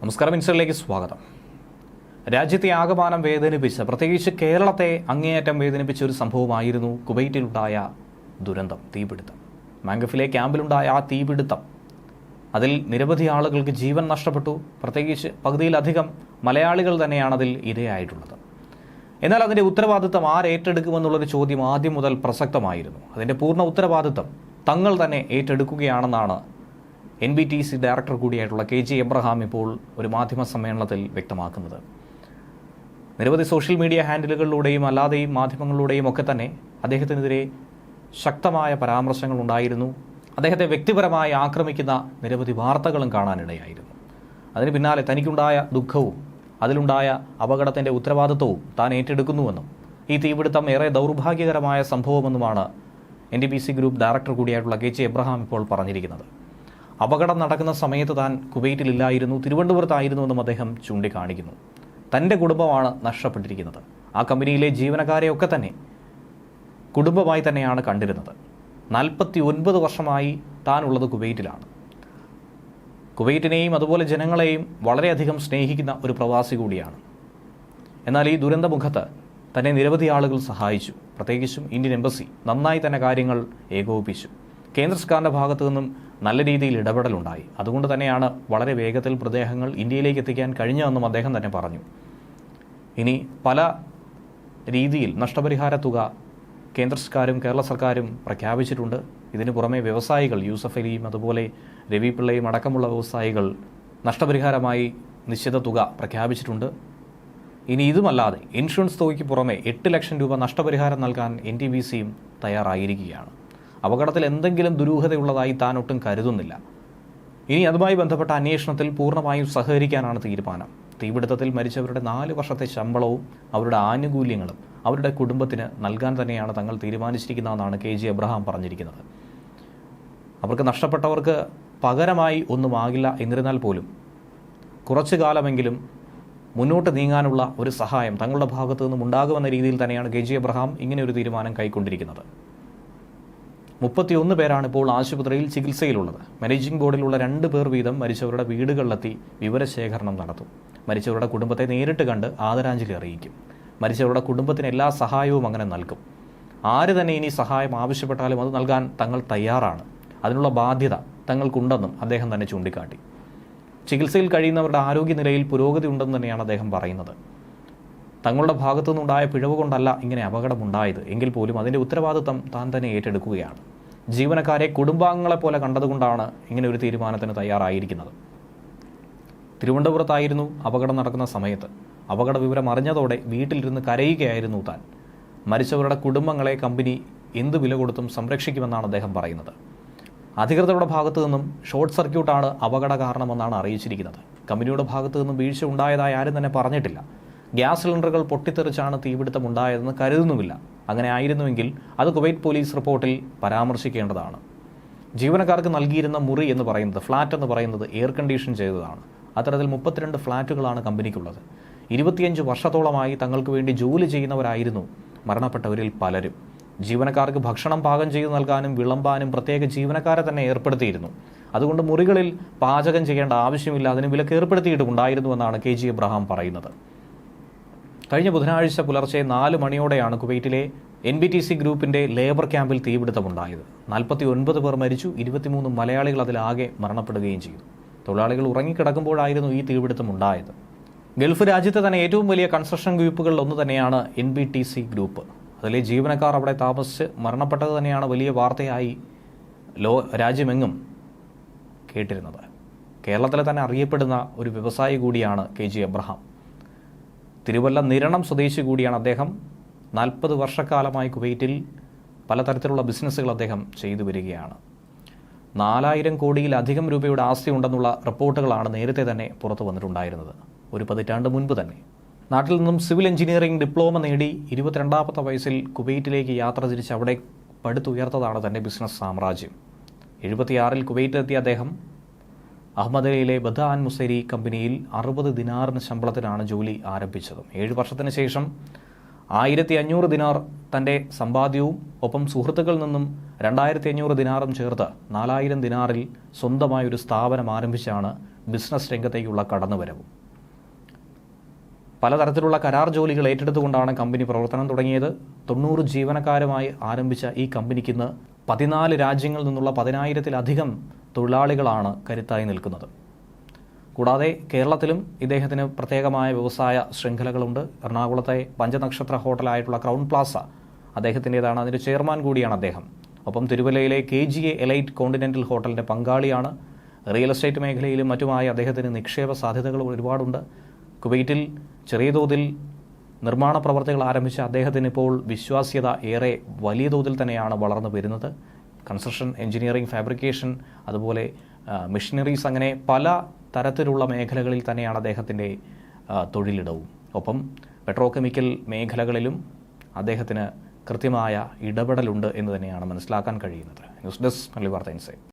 നമസ്കാരം ഇൻസ്റ്ററിലേക്ക് സ്വാഗതം. രാജ്യത്തെ ആകമാനം വേദനിപ്പിച്ച പ്രത്യേകിച്ച് കേരളത്തെ അങ്ങേയറ്റം വേദനിപ്പിച്ച ഒരു സംഭവമായിരുന്നു കുവൈറ്റിലുണ്ടായ ദുരന്തം തീപിടുത്തം. മാംഗഫിലെ ക്യാമ്പിലുണ്ടായ ആ തീപിടുത്തം അതിൽ നിരവധി ആളുകൾക്ക് ജീവൻ നഷ്ടപ്പെട്ടു. പ്രത്യേകിച്ച് പകുതിയിലധികം മലയാളികൾ തന്നെയാണ് അതിൽ ഇരയായിട്ടുള്ളത്. എന്നാൽ അതിന്റെ ഉത്തരവാദിത്തം ആരേറ്റെടുക്കുമെന്നുള്ളൊരു ചോദ്യം ആദ്യം മുതൽ പ്രസക്തമായിരുന്നു. അതിന്റെ പൂർണ ഉത്തരവാദിത്തം തങ്ങൾ തന്നെ ഏറ്റെടുക്കുകയാണെന്നാണ് N B T C director കൂടിയായിട്ടുള്ള K G Abraham ഇപ്പോൾ ഒരു മാധ്യമ സമ്മേളനത്തിൽ വ്യക്തമാക്കുന്നത്. നിരവധി സോഷ്യൽ മീഡിയ ഹാൻഡിലുകളിലൂടെയും അല്ലാതെയും മാധ്യമങ്ങളിലൂടെയും ഒക്കെ തന്നെ അദ്ദേഹത്തിനെതിരെ ശക്തമായ പരാമർശങ്ങൾ ഉണ്ടായിരുന്നു. അദ്ദേഹത്തെ വ്യക്തിപരമായി ആക്രമിക്കുന്ന നിരവധി വാർത്തകളും കാണാനിടയായിരുന്നു. അതിന് പിന്നാലെ തനിക്കുണ്ടായ ദുഃഖവും അതിലുണ്ടായ അപകടത്തിന്റെ ഉത്തരവാദിത്വവും താൻ ഏറ്റെടുക്കുന്നുവെന്നും ഈ തീപിടുത്തം ഏറെ ദൗർഭാഗ്യകരമായ സംഭവമെന്നുമാണ് N D B C group director കൂടിയായിട്ടുള്ള K G Abraham ഇപ്പോൾ പറഞ്ഞിരിക്കുന്നത്. അപകടം നടക്കുന്ന സമയത്ത് താൻ കുവൈറ്റിലില്ലായിരുന്നു തിരുവനന്തപുരത്തായിരുന്നുവെന്നും അദ്ദേഹം ചൂണ്ടിക്കാണിക്കുന്നു. തന്റെ കുടുംബമാണ് നഷ്ടപ്പെട്ടിരിക്കുന്നത്. ആ കമ്പനിയിലെ ജീവനക്കാരെയൊക്കെ തന്നെ കുടുംബമായി തന്നെയാണ് കണ്ടിരുന്നത്. നാൽപ്പത്തി ഒൻപത് വർഷമായി താനുള്ളത് കുവൈറ്റിലാണ്. കുവൈറ്റിനെയും അതുപോലെ ജനങ്ങളെയും വളരെയധികം സ്നേഹിക്കുന്ന ഒരു പ്രവാസി കൂടിയാണ്. എന്നാൽ ഈ ദുരന്തമുഖത്ത് തന്നെ നിരവധി ആളുകൾ സഹായിച്ചു. പ്രത്യേകിച്ചും ഇന്ത്യൻ എംബസി നന്നായി തന്നെ കാര്യങ്ങൾ ഏകോപിപ്പിച്ചു. കേന്ദ്ര സർക്കാരിന്റെ ഭാഗത്തു നിന്നും നല്ല രീതിയിൽ ഇടപെടലുണ്ടായി. അതുകൊണ്ട് തന്നെയാണ് വളരെ വേഗത്തിൽ മൃതദേഹങ്ങൾ ഇന്ത്യയിലേക്ക് എത്തിക്കാൻ കഴിഞ്ഞതെന്നും അദ്ദേഹം തന്നെ പറഞ്ഞു. ഇനി പല രീതിയിൽ നഷ്ടപരിഹാര തുക കേന്ദ്ര സർക്കാരും കേരള സർക്കാരും പ്രഖ്യാപിച്ചിട്ടുണ്ട്. ഇതിനു പുറമെ വ്യവസായികൾ യൂസഫ് അലിയും അതുപോലെ രവി പിള്ളയും അടക്കമുള്ള വ്യവസായികൾ നഷ്ടപരിഹാരമായി നിശ്ചിത തുക പ്രഖ്യാപിച്ചിട്ടുണ്ട്. ഇനി ഇതുമല്ലാതെ ഇൻഷുറൻസ് തുകയ്ക്ക് പുറമെ എട്ട് ലക്ഷം രൂപ നഷ്ടപരിഹാരം നൽകാൻ എൻ ടി ബി സിയും തയ്യാറായിരിക്കുകയാണ്. അപകടത്തിൽ എന്തെങ്കിലും ദുരൂഹതയുള്ളതായി താൻ ഒട്ടും കരുതുന്നില്ല. ഇനി അതുമായി ബന്ധപ്പെട്ട അന്വേഷണത്തിൽ പൂർണമായും സഹകരിക്കാനാണ് തീരുമാനം. തീപിടുത്തത്തിൽ മരിച്ചവരുടെ നാല് വർഷത്തെ ശമ്പളവും അവരുടെ ആനുകൂല്യങ്ങളും അവരുടെ കുടുംബത്തിന് നൽകാൻ തന്നെയാണ് തങ്ങൾ തീരുമാനിച്ചിരിക്കുന്നതെന്നാണ് കെ ജി എബ്രഹാം പറഞ്ഞിരിക്കുന്നത്. അവർക്ക് നഷ്ടപ്പെട്ടവർക്ക് പകരമായി ഒന്നും ഒന്നുമാകില്ല എന്നിരുന്നാൽ പോലും കുറച്ചു കാലമെങ്കിലും മുന്നോട്ട് നീങ്ങാനുള്ള ഒരു സഹായം തങ്ങളുടെ ഭാഗത്തു നിന്നും ഉണ്ടാകുമെന്ന രീതിയിൽ തന്നെയാണ് കെ ജി എബ്രഹാം ഇങ്ങനെ ഒരു തീരുമാനം കൈക്കൊണ്ടിരിക്കുന്നത്. മുപ്പത്തിയൊന്ന് പേരാണ് ഇപ്പോൾ ആശുപത്രിയിൽ ചികിത്സയിലുള്ളത്. മാനേജിംഗ് ബോർഡിലുള്ള രണ്ട് പേർ വീതം മരിച്ചവരുടെ വീടുകളിലെത്തി വിവരശേഖരണം നടത്തും. മരിച്ചവരുടെ കുടുംബത്തെ നേരിട്ട് കണ്ട് ആദരാഞ്ജലി അറിയിക്കും. മരിച്ചവരുടെ കുടുംബത്തിന് എല്ലാ സഹായവും അങ്ങനെ നൽകും. ആര് തന്നെ ഇനി സഹായം ആവശ്യപ്പെട്ടാലും അത് നൽകാൻ തങ്ങൾ തയ്യാറാണ്. അതിനുള്ള ബാധ്യത തങ്ങൾക്കുണ്ടെന്നും അദ്ദേഹം തന്നെ ചൂണ്ടിക്കാട്ടി. ചികിത്സയിൽ കഴിയുന്നവരുടെ ആരോഗ്യനിലയിൽ പുരോഗതി ഉണ്ടെന്ന് തന്നെയാണ് അദ്ദേഹം പറയുന്നത്. തങ്ങളുടെ ഭാഗത്തു നിന്നുണ്ടായ പിഴവ് കൊണ്ടല്ല ഇങ്ങനെ അപകടമുണ്ടായത്. എങ്കിൽ പോലും അതിന്റെ ഉത്തരവാദിത്തം താൻ തന്നെ ഏറ്റെടുക്കുകയാണ്. ജീവനക്കാരെ കുടുംബാംഗങ്ങളെ പോലെ കണ്ടതുകൊണ്ടാണ് ഇങ്ങനെ ഒരു തീരുമാനത്തിന് തയ്യാറായിരിക്കുന്നത്. തിരുവനന്തപുരത്തായിരുന്നു അപകടം നടക്കുന്ന സമയത്ത്. അപകട വിവരം അറിഞ്ഞതോടെ വീട്ടിലിരുന്ന് കരയുകയായിരുന്നു താൻ. മരിച്ചവരുടെ കുടുംബങ്ങളെ കമ്പനി എന്ത് വില കൊടുത്തും സംരക്ഷിക്കുമെന്നാണ് അദ്ദേഹം പറയുന്നത്. അധികൃതരുടെ ഭാഗത്തു നിന്നും ഷോർട്ട് സർക്യൂട്ടാണ് അപകട കാരണമെന്നാണ് അറിയിച്ചിരിക്കുന്നത്. കമ്പനിയുടെ ഭാഗത്തു നിന്നും വീഴ്ച ഉണ്ടായതായി ആരും തന്നെ പറഞ്ഞിട്ടില്ല. ഗ്യാസ് സിലിണ്ടറുകൾ പൊട്ടിത്തെറിച്ചാണ് തീപിടുത്തം ഉണ്ടായതെന്ന് കരുതുന്നുമില്ല. അങ്ങനെ ആയിരുന്നുവെങ്കിൽ അത് കുവൈറ്റ് പോലീസ് റിപ്പോർട്ടിൽ പരാമർശിക്കേണ്ടതാണ്. ജീവനക്കാർക്ക് നൽകിയിരുന്ന മുറി എന്ന് പറയുന്നത് ഫ്ലാറ്റ് എന്ന് പറയുന്നത് എയർ കണ്ടീഷൻ ചെയ്തതാണ്. അത്തരത്തിൽ മുപ്പത്തിരണ്ട് ഫ്ലാറ്റുകളാണ് കമ്പനിക്കുള്ളത്. ഇരുപത്തിയഞ്ച് വർഷത്തോളമായി തങ്ങൾക്ക് വേണ്ടി ജോലി ചെയ്യുന്നവരായിരുന്നു മരണപ്പെട്ടവരിൽ പലരും. ജീവനക്കാർക്ക് ഭക്ഷണം പാകം ചെയ്തു നൽകാനും വിളമ്പാനും പ്രത്യേക ജീവനക്കാരെ തന്നെ ഏർപ്പെടുത്തിയിരുന്നു. അതുകൊണ്ട് മുറികളിൽ പാചകം ചെയ്യേണ്ട ആവശ്യമില്ല അതിന് വിലക്ക് ഏർപ്പെടുത്തിയിട്ടുണ്ടായിരുന്നുവെന്നാണ് കെ ജി എബ്രഹാം പറയുന്നത്. കഴിഞ്ഞ ബുധനാഴ്ച പുലർച്ചെ നാല് മണിയോടെയാണ് കുവൈറ്റിലെ എൻ ബി ടി സി ഗ്രൂപ്പിന്റെ ലേബർ ക്യാമ്പിൽ തീപിടുത്തമുണ്ടായത്. നാൽപ്പത്തി ഒൻപത് പേർ മരിച്ചു ഇരുപത്തിമൂന്ന് മലയാളികൾ അതിലാകെ മരണപ്പെടുകയും ചെയ്തു. തൊഴിലാളികൾ ഉറങ്ങിക്കിടക്കുമ്പോഴായിരുന്നു ഈ തീപിടുത്തം ഉണ്ടായത് ഗൾഫ് രാജ്യത്തെ തന്നെ ഏറ്റവും വലിയ കൺസ്ട്രക്ഷൻ ഗ്രൂപ്പുകളിൽ ഒന്ന് തന്നെയാണ് N B T C group. അതിലെ ജീവനക്കാർ അവിടെ താമസിച്ച് മരണപ്പെട്ടത് തന്നെയാണ് വലിയ വാർത്തയായി ലോ രാജ്യമെങ്ങും കേട്ടിരുന്നത്. കേരളത്തിലെ തന്നെ അറിയപ്പെടുന്ന ഒരു വ്യവസായി കൂടിയാണ് K G Abraham Thiruvalla Niranam സ്വദേശി കൂടിയാണ് അദ്ദേഹം. നാൽപ്പത് വർഷക്കാലമായി കുവൈറ്റിൽ പലതരത്തിലുള്ള ബിസിനസ്സുകൾ അദ്ദേഹം ചെയ്തു വരികയാണ്. നാലായിരം കോടിയിലധികം രൂപയുടെ ആസ്തി ഉണ്ടെന്നുള്ള റിപ്പോർട്ടുകളാണ് നേരത്തെ തന്നെ പുറത്തു വന്നിട്ടുണ്ടായിരുന്നത്. ഒരു പതിറ്റാണ്ട് മുൻപ് തന്നെ. നാട്ടിൽ നിന്നും സിവിൽ എഞ്ചിനീയറിംഗ് ഡിപ്ലോമ നേടി ഇരുപത്തിരണ്ടാമത്തെ വയസ്സിൽ കുവൈറ്റിലേക്ക് യാത്ര തിരിച്ച് അവിടെ പടുത്തുയർത്തതാണ് തന്റെ ബിസിനസ് സാമ്രാജ്യം. എഴുപത്തിയാറിൽ കുവൈറ്റിലെത്തിയ അദ്ദേഹം അഹമ്മദയിലെ ബദാൻ മുസൈരി കമ്പനിയിൽ അറുപത് ദിനാറിന് ശമ്പളത്തിനാണ് ജോലി ആരംഭിച്ചത്. ഏഴ് വർഷത്തിന് ശേഷം ആയിരത്തി അഞ്ഞൂറ് ദിനാർ തന്റെ സമ്പാദ്യവും ഒപ്പം സുഹൃത്തുക്കളിൽ നിന്നും രണ്ടായിരത്തി അഞ്ഞൂറ് ദിനാറും ചേർത്ത് നാലായിരം ദിനാറിൽ സ്വന്തമായ ഒരു സ്ഥാപനം ആരംഭിച്ചാണ് ബിസിനസ് രംഗത്തേക്കുള്ള കടന്നുവരവ്. പലതരത്തിലുള്ള കരാർ ജോലികൾ ഏറ്റെടുത്തുകൊണ്ടാണ് കമ്പനി പ്രവർത്തനം തുടങ്ങിയത്. തൊണ്ണൂറ് ജീവനക്കാരുമായി ആരംഭിച്ച ഈ കമ്പനിക്ക് ഇന്ന് പതിനാല് രാജ്യങ്ങളിൽ നിന്നുള്ള പതിനായിരത്തിലധികം തൊഴിലാളികളാണ് കരുത്തായി നിൽക്കുന്നത്. കൂടാതെ കേരളത്തിലും ഇദ്ദേഹത്തിന് പ്രത്യേകമായ വ്യവസായ ശൃംഖലകളുണ്ട്. എറണാകുളത്തെ പഞ്ചനക്ഷത്ര ഹോട്ടലായിട്ടുള്ള ക്രൗൺ പ്ലാസ അദ്ദേഹത്തിന്റെതാണ്. അതിന്റെ ചെയർമാൻ കൂടിയാണ് അദ്ദേഹം. ഒപ്പം തിരുവല്ലയിലെ K G A elite continental ഹോട്ടലിന്റെ പങ്കാളിയാണ്. റിയൽ എസ്റ്റേറ്റ് മേഖലയിലും മറ്റുമായി അദ്ദേഹത്തിന് നിക്ഷേപ സാധ്യതകൾ ഒരുപാടുണ്ട്. കുവൈറ്റിൽ ചെറിയ തോതിൽ നിർമ്മാണ പ്രവർത്തികൾ ആരംഭിച്ച അദ്ദേഹത്തിന് ഇപ്പോൾ വിശ്വാസ്യത ഏറെ വലിയ തോതിൽ തന്നെയാണ് വളർന്നു വരുന്നത്. കൺസ്ട്രക്ഷൻ എഞ്ചിനീയറിംഗ് ഫാബ്രിക്കേഷൻ അതുപോലെ മെഷീനറീസ് അങ്ങനെ പല തരത്തിലുള്ള മേഖലകളിൽ തന്നെയാണ് അദ്ദേഹത്തിന്റെ തൊഴിലിടവും. ഒപ്പം പെട്രോ കെമിക്കൽ മേഖലകളിലും അദ്ദേഹത്തിന് കൃത്യമായ ഇടപെടലുണ്ട് എന്ന് തന്നെയാണ് മനസ്സിലാക്കാൻ കഴിയുന്നത്. ന്യൂസ് ഡെസ്ക് വാർത്ത ഇൻസൈറ്റ്.